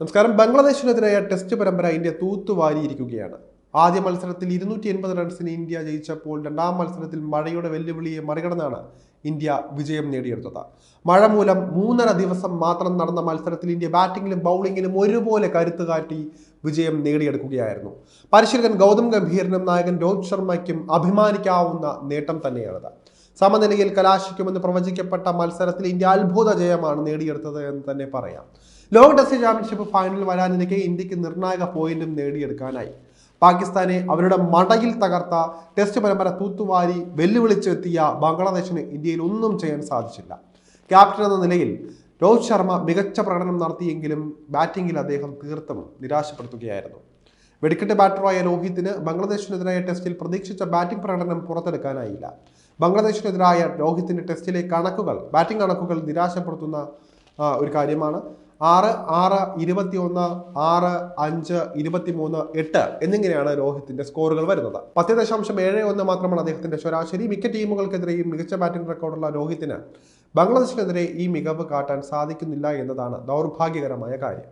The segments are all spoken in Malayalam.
നമസ്കാരം. ബംഗ്ലാദേശിനെതിരായ ടെസ്റ്റ് പരമ്പര ഇന്ത്യ തൂത്തുവാരിയിരിക്കുകയാണ് ആദ്യ മത്സരത്തിൽ ഇരുന്നൂറ്റി എൺപത് റൺസിന് ഇന്ത്യ ജയിച്ചപ്പോൾ രണ്ടാം മത്സരത്തിൽ മഴയുടെ വെല്ലുവിളിയെ മറികടന്നാണ് ഇന്ത്യ വിജയം നേടിയെടുത്തത്. മഴ മൂലം മൂന്നര ദിവസം മാത്രം നടന്ന മത്സരത്തിൽ ഇന്ത്യ ബാറ്റിംഗിലും ബൗളിംഗിലും ഒരുപോലെ കരുത്ത് കാട്ടി വിജയം നേടിയെടുക്കുകയായിരുന്നു. പരിശീലകൻ ഗൗതം ഗംഭീറിനും നായകൻ രോഹിത് ശർമ്മയ്ക്കും അഭിമാനിക്കാവുന്ന നേട്ടം തന്നെയാണത്. സമനിലയിൽ കലാശിക്കുമെന്ന് പ്രവചിക്കപ്പെട്ട മത്സരത്തിൽ ഇന്ത്യ അത്ഭുത ജയമാണ് നേടിയെടുത്തത് എന്ന് തന്നെ പറയാം. ലോക ടെസ്റ്റ് ചാമ്പ്യൻഷിപ്പ് ഫൈനലിൽ വരാനിരിക്കെ ഇന്ത്യയ്ക്ക് നിർണായക പോയിന്റും നേടിയെടുക്കാനായി. പാകിസ്ഥാനെ അവരുടെ മടയിൽ തകർത്ത ടെസ്റ്റ് പരമ്പര തൂത്തുവാരി വെല്ലുവിളിച്ചെത്തിയ ബംഗ്ലാദേശിന് ഇന്ത്യയിൽ ഒന്നും ചെയ്യാൻ സാധിച്ചില്ല. ക്യാപ്റ്റൻ എന്ന നിലയിൽ രോഹിത് ശർമ്മ മികച്ച പ്രകടനം നടത്തിയെങ്കിലും ബാറ്റിംഗിൽ അദ്ദേഹം തീർത്തും നിരാശപ്പെടുത്തുകയായിരുന്നു. വെടിക്കെട്ട് ബാറ്ററായ രോഹിത്തിന് ബംഗ്ലാദേശിനെതിരായ ടെസ്റ്റിൽ പ്രതീക്ഷിച്ച ബാറ്റിംഗ് പ്രകടനം പുറത്തെടുക്കാനായില്ല. ബംഗ്ലാദേശിനെതിരായ രോഹിത്തിന്റെ ടെസ്റ്റിലെ കണക്കുകൾ ബാറ്റിംഗ് കണക്കുകൾ നിരാശപ്പെടുത്തുന്ന ഒരു കാര്യമാണ്. ആറ് ആറ് ഇരുപത്തി ഒന്ന് ആറ് അഞ്ച് ഇരുപത്തി മൂന്ന് എട്ട് എന്നിങ്ങനെയാണ് രോഹിത്തിന്റെ സ്കോറുകൾ വരുന്നത്. പത്ത് ദശാംശം ഏഴ് ഒന്ന് മാത്രമാണ് അദ്ദേഹത്തിന്റെ ശരാശരി. മിക്ക ടീമുകൾക്കെതിരെയും മികച്ച ബാറ്റിംഗ് റെക്കോർഡുള്ള രോഹിത്തിന് ബംഗ്ലാദേശിനെതിരെ ഈ മികവ് കാട്ടാൻ സാധിക്കുന്നില്ല എന്നതാണ് ദൗർഭാഗ്യകരമായ കാര്യം.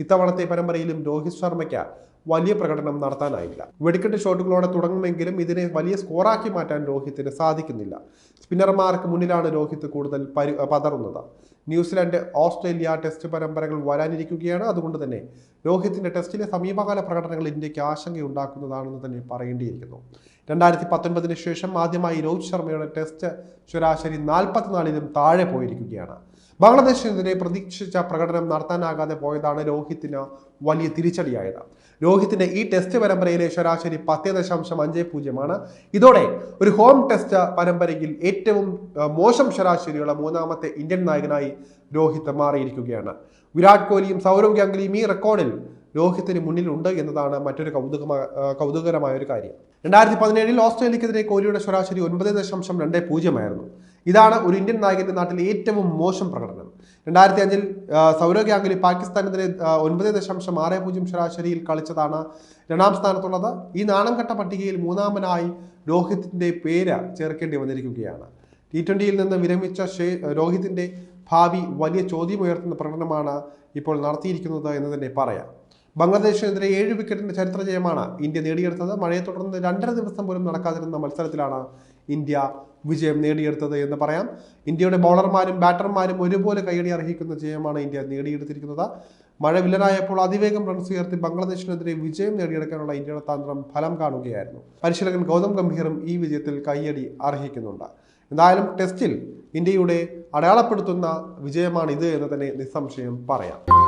ഇത്തവണത്തെ പരമ്പരയിലും രോഹിത് ശർമ്മയ്ക്ക് വലിയ പ്രകടനം നടത്താനായില്ല. വെടിക്കെട്ട് ഷോട്ടുകളോടെ തുടങ്ങുമെങ്കിലും ഇതിനെ വലിയ സ്കോറാക്കി മാറ്റാൻ രോഹിത്തിന് സാധിക്കുന്നില്ല. സ്പിന്നർമാർക്ക് മുന്നിലാണ് രോഹിത് കൂടുതൽ പതറുന്നത്. ന്യൂസിലാൻഡ് ഓസ്ട്രേലിയ ടെസ്റ്റ് പരമ്പരകൾ വരാനിരിക്കുകയാണ്. അതുകൊണ്ട് തന്നെ രോഹിത്തിന്റെ ടെസ്റ്റിലെ സമീപകാല പ്രകടനങ്ങൾ ഇന്ത്യയ്ക്ക് ആശങ്കയുണ്ടാക്കുന്നതാണെന്ന് തന്നെ പറയേണ്ടിയിരിക്കുന്നു. രണ്ടായിരത്തി പത്തൊൻപതിന് ശേഷം ആദ്യമായി രോഹിത് ശർമ്മയുടെ ടെസ്റ്റ് ശരാശരി നാൽപ്പത്തിനാലിലും താഴെ പോയിരിക്കുകയാണ്. ബംഗ്ലാദേശിനെതിരെ പ്രതീക്ഷിച്ച പ്രകടനം നടത്താനാകാതെ പോയതാണ് രോഹിത്തിന് വലിയ തിരിച്ചടിയായത്. രോഹിത്തിന്റെ ഈ ടെസ്റ്റ് പരമ്പരയിലെ ശരാശരി പത്ത് ദശാംശം അഞ്ച് പൂജ്യമാണ്. ഇതോടെ ഒരു ഹോം ടെസ്റ്റ് പരമ്പരയിൽ ഏറ്റവും മോശം ശരാശരിയുള്ള മൂന്നാമത്തെ ഇന്ത്യൻ നായകനായി രോഹിത് മാറിയിരിക്കുകയാണ്. വിരാട് കോഹ്ലിയും സൗരവ് ഗാംഗുലിയും ഈ റെക്കോർഡിൽ രോഹിത്തിന് മുന്നിലുണ്ട് എന്നതാണ് മറ്റൊരു കൗതുകമായ കൗതുകകരമായ ഒരു കാര്യം. രണ്ടായിരത്തി പതിനേഴിൽ ഓസ്ട്രേലിയക്കെതിരെ കോഹ്ലിയുടെ ശരാശരി ഒൻപത് ദശാംശം രണ്ട് പൂജ്യമായിരുന്നു. ഇതാണ് ഒരു ഇന്ത്യൻ നായകന്റെ നാട്ടിൽ ഏറ്റവും മോശം പ്രകടനം. രണ്ടായിരത്തി അഞ്ചിൽ സൗരവ് ഗാംഗുലി പാകിസ്ഥാനെതിരെ ഒൻപത് ദശാംശം ആറ് പൂജ്യം ശരാശരിയിൽ കളിച്ചതാണ് രണ്ടാം സ്ഥാനത്തുള്ളത്. ഈ നാണംഘട്ട പട്ടികയിൽ മൂന്നാമനായി രോഹിത്തിന്റെ പേര് ചേർക്കേണ്ടി വന്നിരിക്കുകയാണ്. ടി ട്വന്റിയിൽ നിന്ന് വിരമിച്ച ഷേ- രോഹിത്തിന്റെ ഭാവി വലിയ ചോദ്യമുയർത്തുന്ന പ്രകടനമാണ് ഇപ്പോൾ നടത്തിയിരിക്കുന്നത് എന്ന് തന്നെ പറയാം. ബംഗ്ലാദേശിനെതിരെ ഏഴ് വിക്കറ്റിന്റെ ചരിത്ര ജയമാണ് ഇന്ത്യ നേടിയെടുത്തത്. മഴയെ തുടർന്ന് രണ്ടര ദിവസം പോലും നടക്കാതിരുന്ന മത്സരത്തിലാണ് ഇന്ത്യ വിജയം നേടിയെടുത്തത് എന്ന് പറയാം. ഇന്ത്യയുടെ ബൗളർമാരും ബാറ്റർമാരും ഒരുപോലെ കൈയടി അർഹിക്കുന്ന ജയമാണ് ഇന്ത്യ നേടിയെടുത്തിരിക്കുന്നത്. മഴ വില്ലനായപ്പോൾ അതിവേഗം റൺസ് ഉയർത്തി ബംഗ്ലാദേശിനെതിരെ വിജയം നേടിയെടുക്കാനുള്ള ഇന്ത്യയുടെ തന്ത്രം ഫലം കാണുകയായിരുന്നു. പരിശീലകൻ ഗൗതം ഗംഭീറും ഈ വിജയത്തിൽ കൈയടി അർഹിക്കുന്നുണ്ട്. എന്തായാലും ടെസ്റ്റിൽ ഇന്ത്യയുടെ അടയാളപ്പെടുത്തുന്ന വിജയമാണിത് എന്ന് തന്നെ നിസ്സംശയം പറയാം.